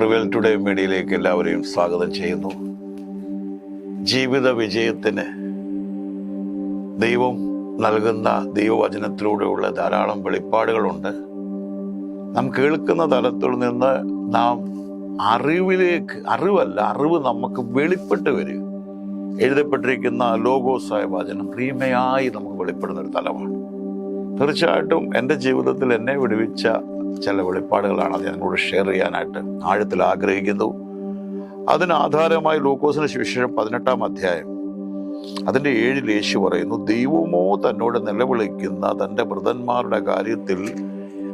Revel today മീഡിയയിലേക്ക് എല്ലാവരെയും സ്വാഗതം ചെയ്യുന്നു. ജീവിത വിജയത്തിന് ദൈവം നൽകുന്ന ദൈവവചനത്തിലൂടെയുള്ള ധാരാളം വെളിപ്പാടുകളുണ്ട്. നാം കേൾക്കുന്ന തലത്തിൽ നിന്ന് നാം അറിവിലേക്ക് അറിവല്ല അറിവ് നമുക്ക് വെളിപ്പെട്ട് വരിക എഴുതപ്പെട്ടിരിക്കുന്ന ലോകോസായ വചനം പ്രീമയായി നമുക്ക് വെളിപ്പെടുന്ന ഒരു തലമാണ്. തീർച്ചയായിട്ടും എന്റെ ജീവിതത്തിൽ എന്നെ വിടുവിച്ച ചില വെളിപ്പാടുകളാണ് അത് ഞങ്ങളോട് ഷെയർ ചെയ്യാനായിട്ട് ആഴത്തിൽ ആഗ്രഹിക്കുന്നു. അതിന് ആധാരമായി ലൂക്കോസിന് സുവിശേഷം പതിനെട്ടാം അധ്യായം. അതിന്റെ ഏഴിൽ യേശു പറയുന്നു ദൈവമോ തന്നോട് നിലവിളിക്കുന്ന തന്റെ വൃതന്മാരുടെ കാര്യത്തിൽ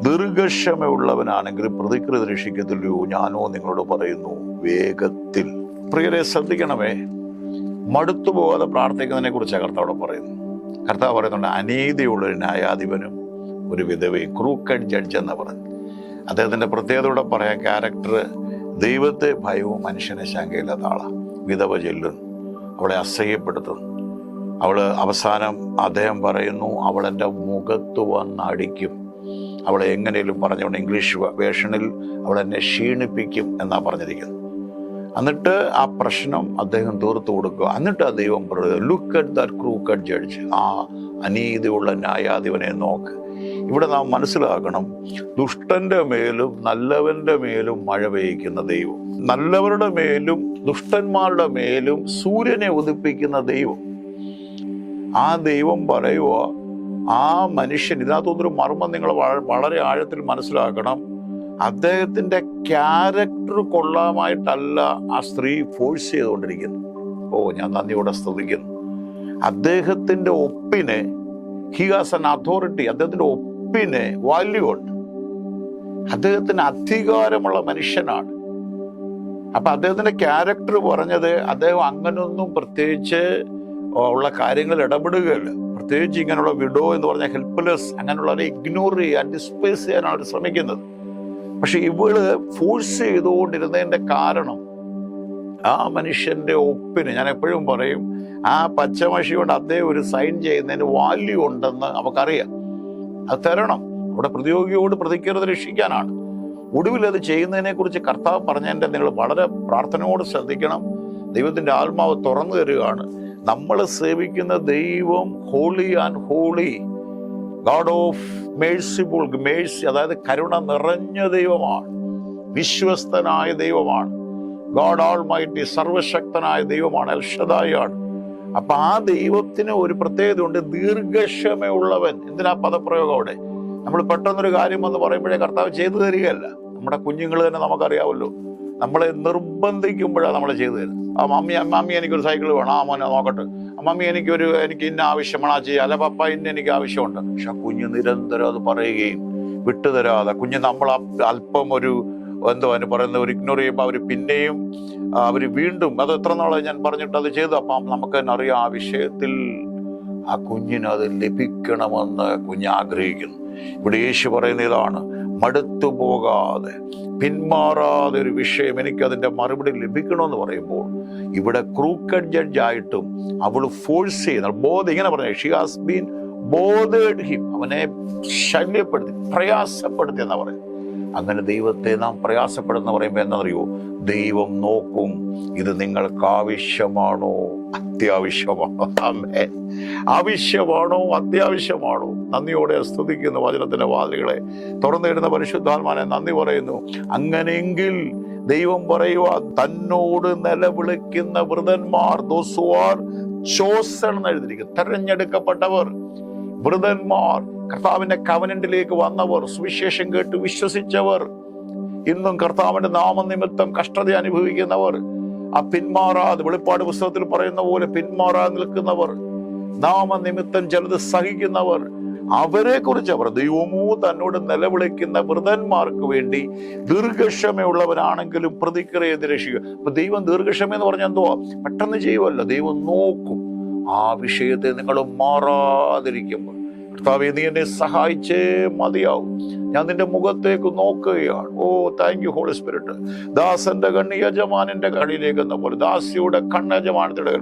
ദീർഘക്ഷമയുള്ളവനാണെങ്കിൽ പ്രതികൃതി രക്ഷിക്കത്തില്ലയോ? ഞാനോ നിങ്ങളോട് പറയുന്നു വേഗത്തിൽ. പ്രിയരെ ശ്രദ്ധിക്കണമേ മടുത്തു പോകാതെ പ്രാർത്ഥിക്കുന്നതിനെ കുറിച്ചാണ് കർത്താവ് പറയുന്നു കർത്താവ് പറയുന്നുണ്ട് അനീതിയുള്ള ന്യായാധിപനും ഒരു വിധവി ക്രൂക്കഡ് ജഡ്ജ് എന്ന് പറഞ്ഞു അദ്ദേഹത്തിന്റെ പ്രത്യേകതയോടെ പറയാൻ ക്യാരക്ടർ ദൈവത്തെ ഭയവും മനുഷ്യനെ ശങ്കയില്ലാത്ത ആളാണ് വിധവ ചെല്ലുന്നു. അവളെ അസഹ്യപ്പെടുത്തുന്നു. അവൾ അവസാനം അദ്ദേഹം പറയുന്നു അവളെന്റെ മുഖത്ത് വന്ന് അടിക്കും. അവളെ എങ്ങനെയും പറഞ്ഞുകൊണ്ട് ഇംഗ്ലീഷ് വേഷനിൽ അവളെന്നെ ക്ഷീണിപ്പിക്കും എന്നാണ് പറഞ്ഞിരിക്കുന്നത് എന്നിട്ട് ആ പ്രശ്നം അദ്ദേഹം തീർത്തു കൊടുക്കുക. എന്നിട്ട് ആ ദൈവം പറയുക look at that crooked judge ആ അനീതിയുള്ള ന്യായാധിപനെ നോക്ക്. ഇവിടെ നാം മനസ്സിലാക്കണം ദുഷ്ടന്റെ മേലും നല്ലവന്റെ മേലും മഴ പെയ്യിക്കുന്ന ദൈവം. നല്ലവരുടെ മേലും ദുഷ്ടന്മാരുടെ മേലും സൂര്യനെ ഉദിപ്പിക്കുന്ന ദൈവം. ആ ദൈവം പറയുക ആ മനുഷ്യൻ ഇതിനകത്തൊന്നൊരു മർമ്മം നിങ്ങൾ വളരെ ആഴത്തിൽ മനസ്സിലാക്കണം. അദ്ദേഹത്തിന്റെ ക്യാരക്ടർ കൊള്ളാമായിട്ടല്ല ആ സ്ത്രീ ഫോഴ്സ് ചെയ്തുകൊണ്ടിരിക്കുന്നു ഓ ഞാൻ നന്ദിയോടെ സ്തുതിക്കുന്നു. അദ്ദേഹത്തിന്റെ ഒപ്പിന് ഹി ഹാസ് എൻ അതോറിറ്റി അദ്ദേഹത്തിന്റെ ഒപ്പിന് വാല്യൂ ഉണ്ട്. അദ്ദേഹത്തിന് അധികാരമുള്ള മനുഷ്യനാണ്. അപ്പൊ അദ്ദേഹത്തിന്റെ ക്യാരക്ടർ പറഞ്ഞത് അദ്ദേഹം അങ്ങനൊന്നും പ്രത്യേകിച്ച് ഉള്ള കാര്യങ്ങൾ ഇടപെടുകയല്ല. പ്രത്യേകിച്ച് ഇങ്ങനെയുള്ള വിഡോ എന്ന് പറഞ്ഞ ഹെൽപ്ലെസ് അങ്ങനെയുള്ളവരെ ഇഗ്നോർ ചെയ്യാൻ ഡിസ്പേസ് ചെയ്യാനാണ് ശ്രമിക്കുന്നത്. പക്ഷെ ഇവൾ ഫോഴ്സ് ചെയ്തുകൊണ്ടിരുന്നതിന്റെ കാരണം ആ മനുഷ്യന്റെ ഒപ്പിന് ഞാൻ എപ്പോഴും പറയും ആ പച്ചമഷി കൊണ്ട് അദ്ദേഹം ഒരു സൈൻ ചെയ്യുന്നതിന് വാല്യൂ ഉണ്ടെന്ന് നമുക്കറിയാം. അത് തരണം. അവിടെ പ്രതിയോഗിയോട് പ്രതിക്കരുത് രക്ഷിക്കാനാണ്. ഒടുവിൽ അത് ചെയ്യുന്നതിനെ കുറിച്ച് കർത്താവ് പറഞ്ഞതിന്റെ നിങ്ങൾ വളരെ പ്രാർത്ഥനയോട് ശ്രദ്ധിക്കണം. ദൈവത്തിന്റെ ആത്മാവ് തുറന്നു തരികയാണ്. നമ്മൾ സേവിക്കുന്ന ദൈവം holy and holy God of merciful mercy അതായത് കരുണ നിറഞ്ഞ ദൈവമാണ്. വിശ്വസ്തനായ ദൈവമാണ്. ഗാഡ് ഓൾ മൈറ്റി സർവശക്തനായ ദൈവമാണ് അൽഷദായാണ് അപ്പൊ ആ ദൈവത്തിന് ഒരു പ്രത്യേകത ഉണ്ട് ദീർഘക്ഷമയുള്ളവൻ. എന്തിനാ പദപ്രയോഗം അവിടെ? നമ്മൾ പെട്ടെന്നൊരു കാര്യം എന്ന് പറയുമ്പോഴേ കർത്താവ് ചെയ്തു തരികയല്ല. നമ്മുടെ കുഞ്ഞുങ്ങൾ തന്നെ നമുക്കറിയാമല്ലോ. നമ്മളെ നിർബന്ധിക്കുമ്പോഴാണ് നമ്മൾ ചെയ്തു തരുന്നത്. ആ മമ്മി അമ്മാമ്മി എനിക്കൊരു സൈക്കിൾ വേണം. ആ മോനെ നോക്കട്ടെ. അമ്മമ്മി മമ്മി എനിക്കൊരു എനിക്ക് ഇന്ന ആവശ്യമാണ് ആ ചെയ്യുക അല്ല പപ്പ ഇന്ന എനിക്ക് ആവശ്യമുണ്ട്. പക്ഷെ കുഞ്ഞ് നിരന്തരം അത് പറയുകയും വിട്ടുതരാതെ കുഞ്ഞ് നമ്മൾ അല്പം ഒരു എന്തോ അതിന് പറയുന്നത് അവർ ഇഗ്നോർ ചെയ്യുമ്പോൾ അവർ പിന്നെയും അവർ വീണ്ടും അത് എത്ര നാളെ ഞാൻ പറഞ്ഞിട്ട് അത് ചെയ്തു. അപ്പം നമുക്ക് തന്നെ അറിയാം ആ വിഷയത്തിൽ ആ കുഞ്ഞിന് അത് ലഭിക്കണമെന്ന് കുഞ്ഞ് ആഗ്രഹിക്കുന്നു. ഇവിടെ യേശു പറയുന്ന ഇതാണ് മടുത്തു പോകാതെ പിന്മാറാതെ ഒരു വിഷയം എനിക്ക് അതിന്റെ മറുപടി ലഭിക്കണമെന്ന് പറയുമ്പോൾ ഇവിടെ ക്രൂക്കഡ് ജഡ്ജ് ആയിട്ടും അവൾ ഫോഴ്സ് ചെയ്യുന്ന ബോധ ഇങ്ങനെ പറഞ്ഞു she has been bothered him അവനെ ശല്യപ്പെടുത്തി പ്രയാസപ്പെടുത്തി എന്നാ പറയും അങ്ങനെ ദൈവത്തെ നാം പ്രയാസപ്പെടുന്ന പറയുമ്പോൾ എന്താണെന്നറിയോ? ദൈവം നോക്കും ഇത് നിങ്ങൾക്ക് ആവശ്യമാണോ? അത്യാവശ്യമാണോ? ആവശ്യമാണോ? അത്യാവശ്യമാണോ? നന്ദിയോടെ സ്തുതിക്കുന്ന വചനത്തിന്റെ വാതിലുകളെ. തുറന്നിടുന്ന പരിശുദ്ധാത്മാനെ നന്ദി പറയുന്നു. അങ്ങനെയെങ്കിൽ ദൈവം പറയുക തന്നോട് നിലവിളിക്കുന്ന വൃതന്മാർ ദോസുവാർ ചോസൺ എഴുതിയിരിക്കും തെരഞ്ഞെടുക്കപ്പെട്ടവർ വൃതന്മാർ കർത്താവിന്റെ കവനന്റിലേക്ക് വന്നവർ സുവിശേഷം കേട്ട് വിശ്വസിച്ചവർ ഇന്നും കർത്താവിന്റെ നാമനിമിത്തം കഷ്ടത അനുഭവിക്കുന്നവർ ആ പിന്മാറാതെ വെളിപ്പാട് പുസ്തകത്തിൽ പറയുന്ന പോലെ പിന്മാറാതെ നിൽക്കുന്നവർ നാമനിമിത്തം ചിലത് സഹിക്കുന്നവർ അവരെ കുറിച്ച് അവർ ദൈവമോ തന്നോട് നിലവിളിക്കുന്ന വൃതന്മാർക്ക് വേണ്ടി ദീർഘക്ഷമയുള്ളവരാണെങ്കിലും പ്രതിക്രിയ രക്ഷിക്കുക. അപ്പൊ ദൈവം ദീർഘക്ഷമ എന്ന് പറഞ്ഞാൽ എന്തുവാ? പെട്ടെന്ന് ചെയ്യുമല്ലോ ദൈവം നോക്കും ആ വിഷയത്തെ നിങ്ങൾ മാറാതിരിക്കുമ്പോൾ. കർത്താവെ നീ എന്നെ സഹായിച്ചേ മതിയാവും. ഞാൻ നിന്റെ മുഖത്തേക്ക് നോക്കുകയാണ്. Oh thank you Holy Spirit ദാസന്റെ കണ്ണ് യജമാനന്റെ കണ്ണിലേക്ക് എന്ന പോലെ ദാസിയുടെ കണ്ണ് യജമാനത്തിന്റെ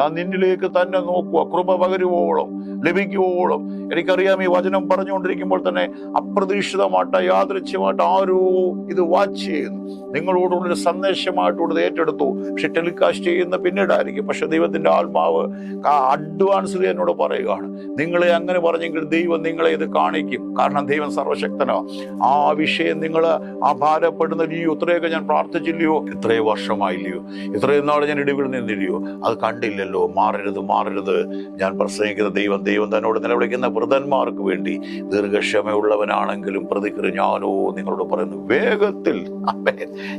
ഞാൻ നിന്നിലേക്ക് തന്നെ നോക്കുക കൃപ പകരുവോളം ലഭിക്കുവോളം. എനിക്കറിയാം ഈ വചനം പറഞ്ഞുകൊണ്ടിരിക്കുമ്പോൾ തന്നെ അപ്രതീക്ഷിതമായിട്ട് യാദൃച്ഛ്യമായിട്ട് ആരോ ഇത് വാച്ച് ചെയ്യുന്നു. നിങ്ങളോടുള്ളൊരു സന്ദേശമായിട്ട് ഇത് ഏറ്റെടുത്തു. പക്ഷെ ടെലികാസ്റ്റ് ചെയ്യുന്ന പിന്നീടായിരിക്കും. പക്ഷെ ദൈവത്തിന്റെ ആത്മാവ് അഡ്വാൻസ് എന്നോട് പറയുകയാണ്. നിങ്ങളെ അങ്ങനെ പറഞ്ഞെങ്കിൽ ദൈവം നിങ്ങളെ ഇത് കാണിക്കും. കാരണം ദൈവം സർവശക്തനോ ആ വിഷയം നിങ്ങൾ ആ ഭാരപ്പെടുന്ന ലിയോ ഇത്രയൊക്കെ ഞാൻ പ്രാർത്ഥിച്ചില്ലയോ ഇത്രയും വർഷമായില്ലയോ ഇത്രയും നാൾ ഞാൻ ഇടിവിൽ നിന്നില്ലയോ അത് കണ്ടില്ലല്ലോ. മാറരുത് മാറരുത്. ഞാൻ പ്രസംഗിക്കുന്ന ദൈവം ദൈവം തന്നോട് നിലവിളിക്കുന്ന വൃതന്മാർക്ക് വേണ്ടി ദീർഘക്ഷമയുള്ളവനാണെങ്കിലും പ്രതികൃ ഞാനോ നിങ്ങളോട് പറയുന്നു. വേഗത്തിൽ.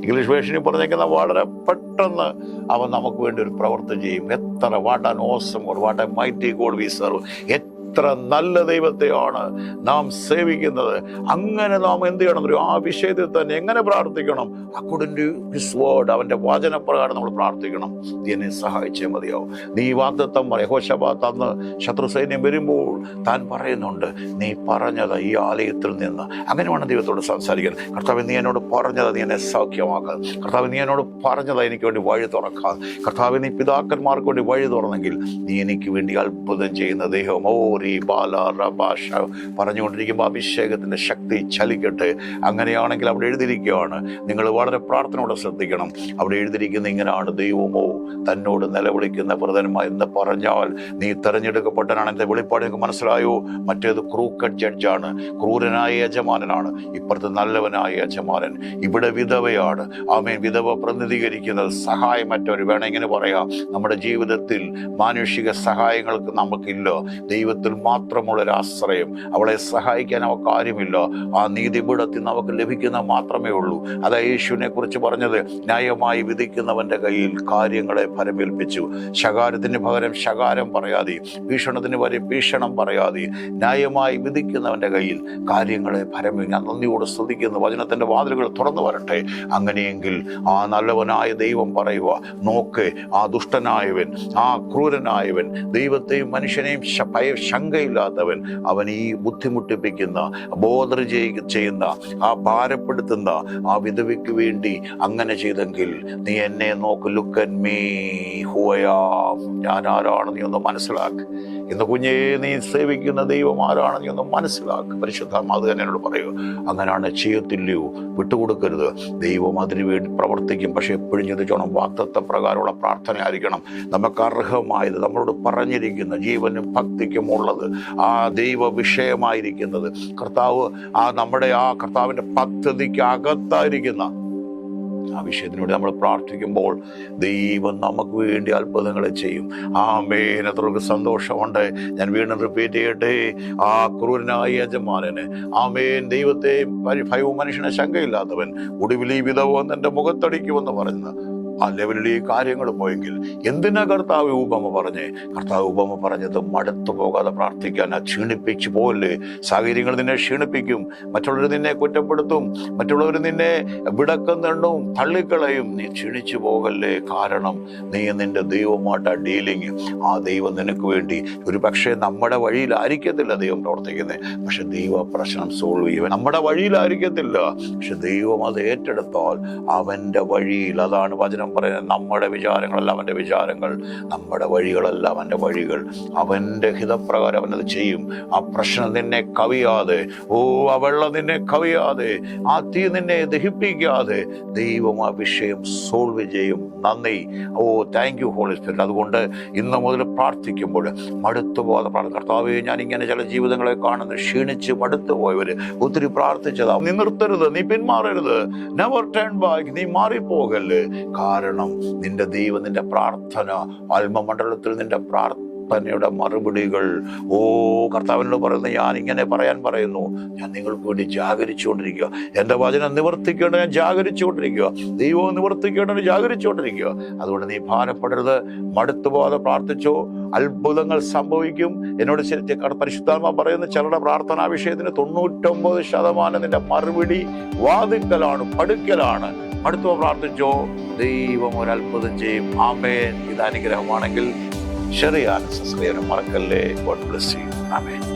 ഇംഗ്ലീഷ് വേഷനിൽ പറഞ്ഞേക്കുന്ന വളരെ പെട്ടെന്ന് അവൻ നമുക്ക് വേണ്ടി ഒരു പ്രവർത്തി ചെയ്യും. എത്ര what an awesome God what mighty God we serve എത്ര നല്ല ദൈവത്തെയാണ് നാം സേവിക്കുന്നത്. അങ്ങനെ നാം എന്ത് ചെയ്യണം? ഒരു ആ വിഷയത്തിൽ തന്നെ എങ്ങനെ പ്രാർത്ഥിക്കണം? ടു ഹിസ് വേർഡ് അവന്റെ വാചനപ്രകാരം നമ്മൾ പ്രാർത്ഥിക്കണം. നീ എന്നെ സഹായിച്ചേ മതിയാവും. നീ വാദത്തം പറയും ഹോശബ തന്ന് ശത്രു സൈന്യം വരുമ്പോൾ താൻ പറയുന്നുണ്ട് നീ പറഞ്ഞത് ഈ ആലയത്തിൽ നിന്ന്. അങ്ങനെയാണ് ദൈവത്തോട് സംസാരിക്കുന്നത്. കർത്താവ് നീ എന്നോട് പറഞ്ഞത് നീ എന്നെ സൗഖ്യമാക്കുക കർത്താവ് നീ എന്നോട് പറഞ്ഞത് എനിക്ക് വേണ്ടി വഴി തുറക്കാം. കർത്താവ് നീ പിതാക്കന്മാർക്ക് വേണ്ടി വഴി തുറന്നെങ്കിൽ നീ എനിക്ക് വേണ്ടി അത്ഭുതം ചെയ്യുന്ന ദൈവം. ഓ പറഞ്ഞുകൊണ്ടിരിക്കുമ്പോൾ അഭിഷേകത്തിന്റെ ശക്തി ചലിക്കട്ടെ. അങ്ങനെയാണെങ്കിൽ അവിടെ എഴുതിയിരിക്കുകയാണ് നിങ്ങൾ വളരെ പ്രാർത്ഥനയോടെ ശ്രദ്ധിക്കണം. അവിടെ എഴുതിയിരിക്കുന്ന ഇങ്ങനെയാണ് ദൈവമോ? തന്നോട് നിലവിളിക്കുന്ന വ്രതന്മാർ എന്ന് പറഞ്ഞാൽ നീ തെരഞ്ഞെടുക്കപ്പെട്ടനാണ് എന്റെ വെളിപ്പാട് നിങ്ങൾക്ക് മനസ്സിലായോ? മറ്റേത് ക്രൂക്കഡ് ജഡ്ജാണ്. ക്രൂരനായ യജമാനനാണ്. ഇപ്പുറത്ത് നല്ലവനായ യജമാനൻ. ഇവിടെ വിധവയാണ്. ആമേൻ. വിധവ പ്രതിനിധീകരിക്കുന്നത് സഹായമറ്റവർ വേണം ഇങ്ങനെ പറയാം. നമ്മുടെ ജീവിതത്തിൽ മാനുഷിക സഹായങ്ങൾക്ക് നമുക്കില്ല. ദൈവത്തിൽ മാത്രമുള്ള ഒരു ആശ്രയം. അവളെ സഹായിക്കാൻ അവൾക്ക് ആരുമില്ല ആ നീതിപീഠത്തിൽ നിന്ന് അവൾക്ക് ലഭിക്കുന്ന മാത്രമേ ഉള്ളൂ. അതാ യേശുവിനെ കുറിച്ച് പറഞ്ഞത് ന്യായമായി വിധിക്കുന്നവന്റെ കയ്യിൽ കാര്യങ്ങളെ ഫലമേൽപ്പിച്ചു. ശകാരത്തിന് പകരം ശകാരം പറയാതെ ഭീഷണത്തിന് പകരം ഭീഷണം പറയാതെ ന്യായമായി വിധിക്കുന്നവന്റെ കയ്യിൽ കാര്യങ്ങളെ ഫലമേ ഞാൻ നന്ദിയോട് ശ്രദ്ധിക്കുന്നു. വചനത്തിന്റെ വാതിലുകൾ തുറന്നു വരട്ടെ. അങ്ങനെയെങ്കിൽ ആ നല്ലവനായ ദൈവം പറയുക നോക്ക് ആ ദുഷ്ടനായവൻ ആ ക്രൂരനായവൻ ദൈവത്തെയും മനുഷ്യനെയും ശങ്കയില്ലാത്തവൻ അവൻ ഈ ബുദ്ധിമുട്ടിപ്പിക്കുന്ന ബോധർ ചെയ്യുന്ന ആ ഭാരപ്പെടുത്തുന്ന ആ വിധവയ്ക്ക് വേണ്ടി അങ്ങനെ ചെയ്തെങ്കിൽ നീ എന്നെ നോക്ക് ലുക്കൻ മീ ഹുവയാ ഞാൻ ആരാണ് നീ ഒന്ന് മനസ്സിലാക്ക്. ഇന്ന് കുഞ്ഞേ നീ സേവിക്കുന്ന ദൈവം ആരാണ് നീ ഒന്ന് മനസ്സിലാക്ക്. പരിശുദ്ധ അത് തന്നെ എന്നോട് പറയൂ. അങ്ങനെയാണ് ചെയ്യത്തില്ലയോ? വിട്ടുകൊടുക്കരുത്. ദൈവം അതിനു വേണ്ടി പ്രവർത്തിക്കും. പക്ഷെ എപ്പോഴും ചിന്തിച്ചോണം വാക്തത്വ പ്രകാരമുള്ള പ്രാർത്ഥന ആയിരിക്കണം നമുക്ക് അർഹമായത് നമ്മളോട് പറഞ്ഞിരിക്കുന്ന. ജീവനും ഭക്തിക്കും ഉള്ളത്. ആ ദൈവ വിഷയമായിരിക്കുന്നത് കർത്താവ് ആ നമ്മുടെ ആ കർത്താവിന്റെ പദ്ധതിക്ക് അകത്തായിരിക്കുന്ന ആ വിഷയത്തിനോട് നമ്മൾ പ്രാർത്ഥിക്കുമ്പോൾ ദൈവം നമുക്ക് വേണ്ടി അത്ഭുതങ്ങളെ ചെയ്യും. ആ മേൻ അത്രയ്ക്ക് സന്തോഷമുണ്ട്. ഞാൻ വീണ്ടും റിപ്പീറ്റ് ചെയ്യട്ടെ. ആ ക്രൂരനായ യജമാനന്. ആ മേൻ ദൈവത്തെ ഭയവും മനുഷ്യനെ ശങ്കയില്ലാത്തവൻ. ഒടുവിൽ ഈ വിധവം എന്റെ മുഖത്തടിക്കുമെന്ന് പറയുന്ന. ആ ലെവലിൽ ഈ കാര്യങ്ങൾ പോയെങ്കിൽ എന്തിനാ കർത്താവ് ഉപമ പറഞ്ഞേ? കർത്താവ് ഉപമ പറഞ്ഞത് മടുത്തു പോകാതെ പ്രാർത്ഥിക്കാൻ ആ ക്ഷീണിപ്പിച്ചു പോലെ. സാഹചര്യങ്ങൾ നിന്നെ ക്ഷീണിപ്പിക്കും മറ്റുള്ളവർ നിന്നെ കുറ്റപ്പെടുത്തും മറ്റുള്ളവർ നിന്നെ വിടക്കുന്നുണ്ടും തള്ളിക്കളയും. നീ ക്ഷീണിച്ചു പോകല്ലേ? കാരണം നീ നിന്റെ ദൈവമായിട്ട് ഡീലിങ്. ആ ദൈവം നിനക്ക് വേണ്ടി ഒരു പക്ഷേ നമ്മുടെ വഴിയിലായിരിക്കത്തില്ല ദൈവം പ്രവർത്തിക്കുന്നത് പക്ഷെ ദൈവ പ്രശ്നം സോൾവ് ചെയ്യുക നമ്മുടെ വഴിയിലായിരിക്കത്തില്ല. പക്ഷെ ദൈവം അത് ഏറ്റെടുത്താൽ അവന്റെ വഴിയിൽ അതാണ് വചനം പറയുന്നത് നമ്മുടെ വിചാരങ്ങളല്ല അവന്റെ വിചാരങ്ങൾ നമ്മുടെ വഴികളല്ല അവന്റെ വഴികൾ. അവന്റെ ഹിതപ്രകാരം അവനത് ചെയ്യും. ആ പ്രശ്നം നിന്നെ കവിയാതെ ഓ ആ വെള്ളം നിന്നെ കവിയാതെ ആ തീ നിന്നെ ദഹിപ്പിക്കാതെ ദൈവം ആ വിഷയം സോൾവ് ചെയ്യും. നന്ദി. Oh thank you Holy Spirit അതുകൊണ്ട് ഇന്ന് മുതൽ പ്രാർത്ഥിക്കുമ്പോൾ മടുത്തു പോകാതെ പ്രാർത്ഥന ഞാൻ ഇങ്ങനെ ചില ജീവിതങ്ങളെ കാണുന്നു ക്ഷീണിച്ച് മടുത്തു പോയവർ ഒത്തിരി പ്രാർത്ഥിച്ചതാ. നീ നിർത്തരുത് നീ പിന്മാറരുത്. നെവർ ടേൺ ബാക്ക് നീ മാറിപ്പോകല്ല്. കാരണം നിന്റെ ദൈവം നിന്റെ പ്രാർത്ഥന ആത്മമണ്ഡലത്തിൽ നിന്റെ പ്രാർത്ഥനയുടെ മറുപടികൾ. ഓ കർത്താവിനോട് പറയുന്നു ഞാൻ ഇങ്ങനെ പറയാൻ പറയുന്നു. ഞാൻ നിങ്ങൾക്ക് വേണ്ടി ജാഗരിച്ചുകൊണ്ടിരിക്കുക. എന്റെ വചനം നിവർത്തിക്കേണ്ട ഞാൻ ജാഗരിച്ചുകൊണ്ടിരിക്കുക. ദൈവം നിവർത്തിക്കേണ്ടത് ജാഗരിച്ചുകൊണ്ടിരിക്കുക. അതുകൊണ്ട് നീ ഭാരപ്പെടരുത്. മടുത്തു പോകാതെ പ്രാർത്ഥിച്ചോ. അത്ഭുതങ്ങൾ സംഭവിക്കും. എന്നോട് ശരി- പരിശുദ്ധാത്മ പറയുന്ന ചിലരുടെ പ്രാർത്ഥനാ വിഷയത്തിന് തൊണ്ണൂറ്റൊമ്പത് ശതമാനം നിന്റെ മറുപടി വാതിക്കലാണ് പടുക്കലാണ്. അടുത്തോ പ്രാർത്ഥിച്ചോ ദൈവം ഒരു അത്ഭുതം ചെയ്യും. ആമേൻ. ഇത് അനുഗ്രഹമാണെങ്കിൽ ചെറിയ സബ്സ്ക്രൈബ് മറക്കല്ലേ. ഗോഡ് ബ്ലസ് ചെയ്യും ആമേൻ.